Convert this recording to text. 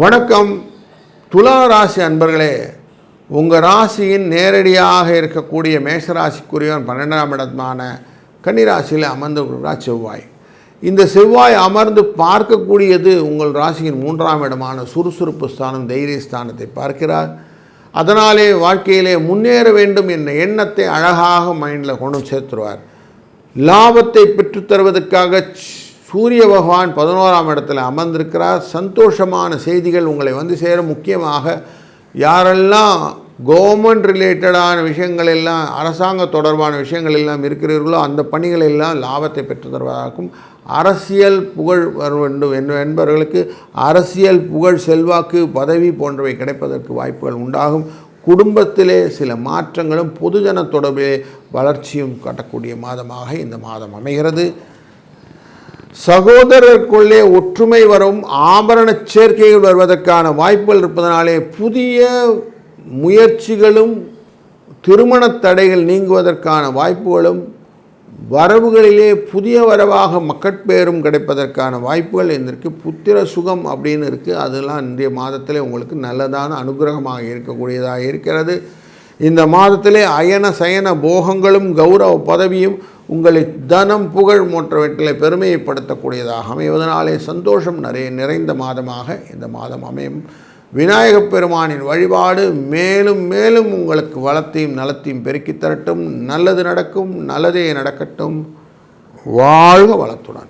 வணக்கம். துலா ராசி அன்பர்களே உங்கள் ராசியின் நேரடியாக இருக்கக்கூடிய மேஷராசிக்குரியவன் பன்னெண்டாம் இடமான கன்னிராசியில் அமர்ந்திருக்கிறார் செவ்வாய். இந்த செவ்வாய் அமர்ந்து பார்க்கக்கூடியது உங்கள் ராசியின் மூன்றாம் இடமான சுறுசுறுப்பு ஸ்தானம் தைரிய ஸ்தானத்தை பார்க்கிறார். அதனாலே வாழ்க்கையிலே முன்னேற வேண்டும் என்ற எண்ணத்தை அழகாக மைண்டில் கொண்டு சேர்த்துருவார். லாபத்தை பெற்றுத்தருவதற்காக சூரிய பகவான் பதினோராம் இடத்துல அமர்ந்திருக்கிறார். சந்தோஷமான செய்திகள் உங்களை வந்து சேர முக்கியமாக யாரெல்லாம் கவர்மெண்ட் ரிலேட்டடான விஷயங்கள் எல்லாம் அரசாங்க தொடர்பான விஷயங்கள் எல்லாம் இருக்கிறீர்களோ அந்த பணிகள் எல்லாம் லாபத்தை பெற்று தருவதாகும். அரசியல் புகழ் வர வேண்டும் என்பவர்களுக்கு அரசியல் புகழ் செல்வாக்கு பதவி போன்றவை கிடைப்பதற்கு வாய்ப்புகள் உண்டாகும். குடும்பத்திலே சில மாற்றங்களும் பொதுஜன தொடர்பிலே வளர்ச்சியும் காட்டக்கூடிய மாதமாக இந்த மாதம் அமைகிறது. சகோதரருக்குள்ளே ஒற்றுமை வரும் ஆபரண சேர்க்கைகள் வருவதற்கான வாய்ப்புகள் இருப்பதனாலே புதிய முயற்சிகளும் திருமண தடைகள் நீங்குவதற்கான வாய்ப்புகளும் வரவுகளிலே புதிய வரவாக மக்கட்பேரும் கிடைப்பதற்கான வாய்ப்புகள் இருந்திருக்கு புத்திர சுகம் அப்படின்னு இருக்குது அதெல்லாம் இன்றைய மாதத்திலே உங்களுக்கு நல்லதான அனுகிரகமாக இருக்கக்கூடியதாக இருக்கிறது. இந்த மாதத்திலே அயன சயன போகங்களும் கௌரவ பதவியும் உங்களை தனம் புகழ் போன்றவற்றிலே பெருமைப்படுத்தக்கூடியதாக அமைவதனாலே சந்தோஷம் நிறைய நிறைந்த மாதமாக இந்த மாதம் அமையும். விநாயகப் பெருமானின் வழிபாடு மேலும் மேலும் உங்களுக்கு வளத்தையும் நலத்தையும் பெருக்கித் தரட்டும். நல்லது நடக்கும் நல்லதே நடக்கட்டும். வாழ்க வளத்துடன்.